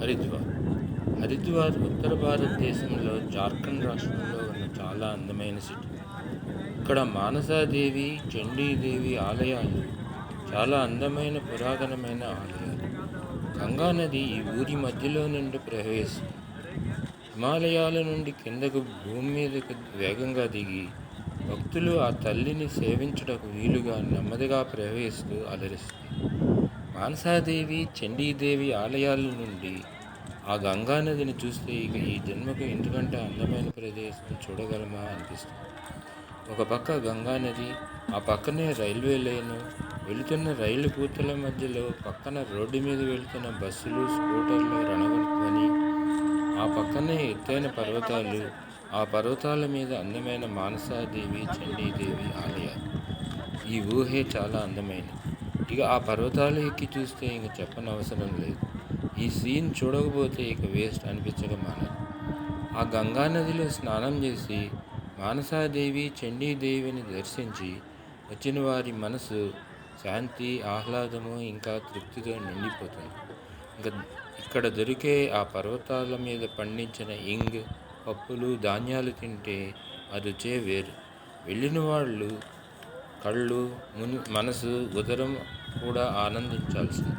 హరిద్వార్. హరిద్వార్ ఉత్తర భారతదేశంలో జార్ఖండ్ రాష్ట్రంలో ఉన్న చాలా అందమైన సిటీ ఇక్కడ మానసాదేవి చండీదేవి ఆలయాలు చాలా అందమైన పురాతనమైన ఆలయాలు. గంగా నది ఈ ఊరి మధ్యలో నుండి ప్రవహిస్తుంది హిమాలయాల నుండి కిందకు భూమి మీదకు వేగంగా దిగి భక్తులు ఆ తల్లిని సేవించటకు వీలుగా నెమ్మదిగా ప్రవహిస్తూ అలరిస్తుంది మానసాదేవి చండీదేవి ఆలయాల నుండి ఆ గంగా నదిని చూస్తే ఇక ఈ జన్మకు ఎందుకంటే అందమైన ప్రదేశం చూడగలమా అనిపిస్తుంది. ఒక పక్క గంగా నది ఆ పక్కనే రైల్వే లైను వెళుతున్న రైలు పూతల మధ్యలో పక్కన రోడ్డు మీద వెళుతున్న బస్సులు స్కూటర్లు రణగొని ఆ పక్కనే ఎత్తైన పర్వతాలు ఆ పర్వతాల మీద అందమైన మానసాదేవి చండీదేవి ఆలయాలు. ఈ ఊహే చాలా అందమైనది. ఇక ఆ పర్వతాలు ఎక్కి చూస్తే ఇంక చెప్పనవసరం లేదు. ఈ సీన్ చూడకపోతే ఇక వేస్ట్ అనిపించక మానదు. ఆ గంగా నదిలో స్నానం చేసి మానసాదేవి చండీదేవిని దర్శించి వచ్చిన వారి మనసు శాంతి ఆహ్లాదము ఇంకా తృప్తితో నిండిపోతుంది. ఇంకా ఇక్కడ దొరికే ఆ పర్వతాల మీద పండించిన ఇంగ్ పప్పులు ధాన్యాలు తింటే ఆ రుచే వేరు. వెళ్ళిన వాళ్ళు కళ్ళు మున్ మనసు ఉదరం కూడా ఆనందించాల్సింది.